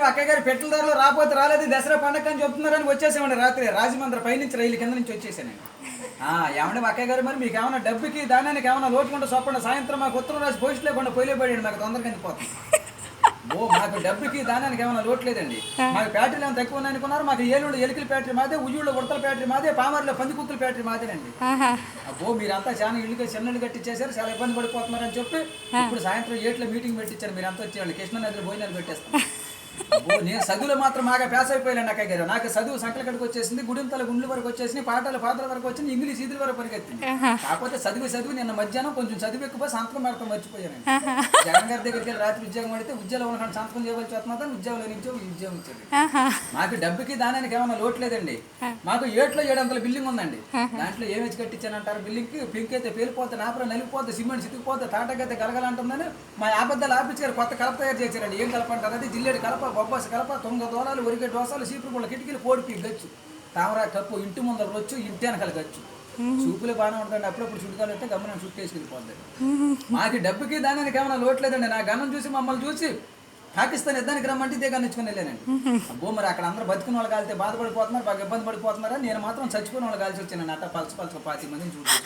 అక్కయ్య గారు పెట్రోల్ ధరలు రాకపోతే రాలేదు దసరా పండగ అని చెప్తున్నారని వచ్చేసామండి రాత్రి. రాజమండ్రి పైనుంచి రైలు కింద నుంచి వచ్చేసానండి ఆ, ఏమండి అక్కయ్య గారు మరి మీకు ఏమైనా డబ్బుకి దానానికి ఏమైనా లోటుకుంటే చొప్పండి. సాయంత్రం మాకు ఉత్తరం రాసి పోస్ట్ లేకుండా పొయ్యిలో పడండి మాకు తొందరగా అందిపోతుంది ఓ మాకు డబ్బుకి దానానికి ఏమైనా లోటు లేదండి. మాకు బ్యాటరీలు ఏమైనా తక్కువ అనుకున్నారు. మాకు ఏలూరు ఎలికల బ్యాటరీ మాదే ఉయ్యూళ్ళ ఉడతల బ్యాటరీ మాదే పామర్లో పంది కుక్కల బ్యాటరీ మాదేనండి. అబ్బో మీరంతా చాలా ఇల్లు కట్టించేశారు చాలా ఇబ్బంది పడిపోతున్నారని చెప్పి ఇప్పుడు సాయంత్రం ఏట్లో మీటింగ్ పెట్టించారు. మీరు అంతా వచ్చేవాళ్ళు. కృష్ణ నదిలో భోజనాలు పెట్టేస్తాం అబ్బో నేను చదువులో మాత్రం బాగా పేస అయిపోయాను అక్కయ్య గారు నాకు చదువు సంకల కడికి వచ్చేసింది గుడింతల గుండ్ల వరకు వచ్చేసింది పాటల పాటల వరకు వచ్చింది ఇంగ్లీష్ ఇదిల వరకు పరిగెత్తింది. కాకపోతే చదువు చదువు నిన్న మధ్యాహ్నం కొంచెం చదువు ఎక్కువ సంతకం పెడతాం మర్చిపోయాను జగన్ గారి దగ్గరికి వెళ్ళి రాత్రి ఉద్యోగం పడితే ఉద్యోగంలో ఉన్న సంతకం చేయవలసి వస్తున్నా ఉద్యోగంలో నుంచి ఉద్యోగం ఇచ్చాడు. మాకు డబ్బుకి దానానికి ఏమైనా లోటు లేదండి. మాకు ఏట్లో ఏడు వందల బిల్డింగ్ ఉందండి. దాంట్లో ఏమి వచ్చి కట్టించానంటారు బిల్డింగ్కి పింక్ అయితే పేలిపోతే నాపర నలిగిపోతే సిమెంట్ చితికిపోతే తాటకైతే గలగలంటుందని మా అబద్ధాలు గారు కొత్త కలప తయారు చేశారండి. ఏం కలప అంటారు? అది జిల్లేడు కలప. బొబ్బాసి కలప తొంగ దోలాలు ఒరిగే దోసాలు సీపురు పుల్ల కిటికీలు కోడిపి గచ్చు. తామరా కప్పు ఇంటి ముందర రొచ్చు ఇంటి వెనకాల గచ్చు. చూపులే బాగానే ఉంటుందండి. అప్పుడప్పుడు చుట్టుకాలు అయితే గమనం చుట్టేసి వెళ్ళిపోద్ది. మాకు డబ్బుకి దానికి ఏమైనా లోట్లేదండి నా గమనం చూసి మమ్మల్ని చూసి పాకిస్తాన్ యుద్ధానికి రమ్మంటే ఇదే గన్నించుకుని వెళ్ళానండి. అబ్బో మరి అక్కడ అందరూ బతుకున్న వాళ్ళు కాలితే బాధపడిపోతున్నారు బాగా ఇబ్బంది పడిపోతున్నారా? నేను మాత్రం చచ్చిపోయిన వాళ్ళు కాల్చి వచ్చాను. అట్ట పలచ పలచ పాతి మందిని చూసి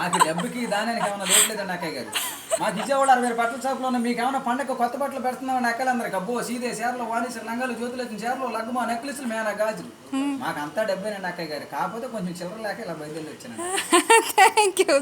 నాకు డబ్బుకి దానికి ఏమైనా లోట్లేదండి అక్కయ్య గారు. మాకు విజయవాడ అరవై బట్టల షాప్లో ఉన్న మీకు ఏమైనా పండగ కొత్త బట్టలు పెడుతున్నామని అక్కలందరికి అబ్బో సీదే చీరలు వాణిశ్వర లంగాలు జ్యోతులు వచ్చిన చీరలు లగ్గుమా నెక్లెస్లు మేనా గాజులు. మాకు అంతా డబ్బేనండి అక్కయ్య గారు. కాకపోతే కొంచెం చిల్లర లేక ఇలా బయలుదేరి వచ్చాను థ్యాంక్ యూ